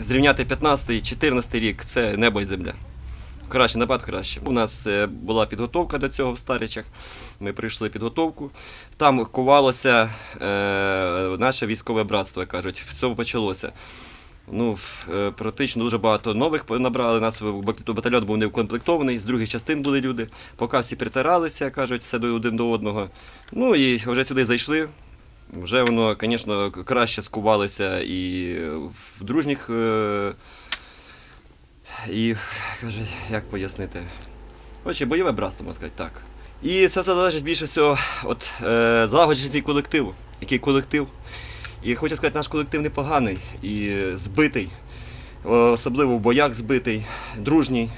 зрівняти 15-14 рік це небо і земля. Краще, набагато краще. У нас е, була підготовка до цього в Старичах. Ми пройшли підготовку. Там кувалося е, наше військове братство, кажуть. Все почалося. Ну, е, практично дуже багато нових набрали. Нас батальйон був не укомплектований, з других частин були люди. Поки всі притиралися, кажуть, все один до одного. Ну і вже сюди зайшли. Вже воно, звісно, краще скувалося і в дружніх. е, І каже, як пояснити? Отже, бойове братство, можна сказати, так. І це залежить більше всього від е, злагодженості колективу. Який колектив. І хочу сказати, наш колектив непоганий і збитий, особливо в боях збитий, дружній.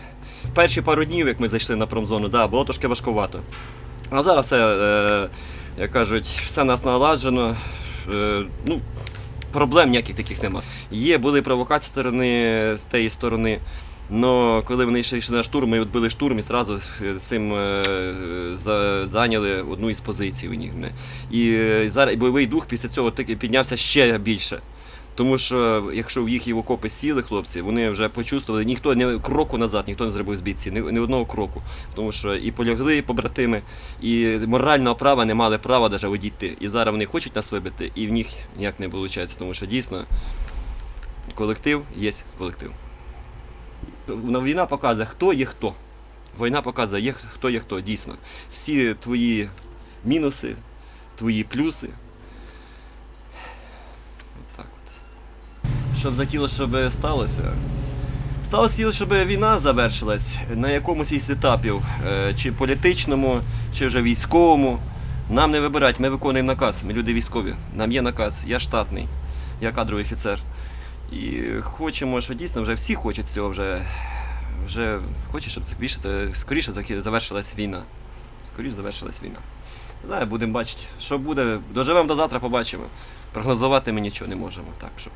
Перші пару днів, як ми зайшли на промзону, да, було трошки важкувато. А зараз все, е, як кажуть, все нас наладжено. Е, ну, проблем ніяких таких нема. Є, були провокації сторони, з тієї сторони. Но коли вони йшли на штурм, ми відбили штурм і одразу цим е, за- зайняли одну із позицій у них. І е, зараз бойовий дух після цього піднявся ще більше. Тому що якщо в їхні окопи сіли хлопці, вони вже почувствували, ніхто не кроку назад, ніхто не зробив з бійці, ні, ні одного кроку. Тому що і полягли побратими, і морального права не мали права навіть одійти. І зараз вони хочуть нас вибити, і в них ніяк не виходить, тому що дійсно колектив є колектив. Війна показує, хто є хто. Війна показує, хто є хто, дійсно. Всі твої мінуси, твої плюси. Щоб захотілося, щоб сталося. Сталося хотіло, щоб війна завершилась на якомусь із етапів, е, чи політичному, чи вже військовому. Нам не вибирати, ми виконуємо наказ, ми люди військові. Нам є наказ, я штатний, я кадровий офіцер. І хочемо, що дійсно вже всі хочуть цього, вже, вже хочуть, щоб скоріше, скоріше завершилась війна. Скоріше завершилась війна. Не Знаю, будемо бачити, що буде. Доживемо до завтра, побачимо. Прогнозувати ми нічого не можемо. Так, щоб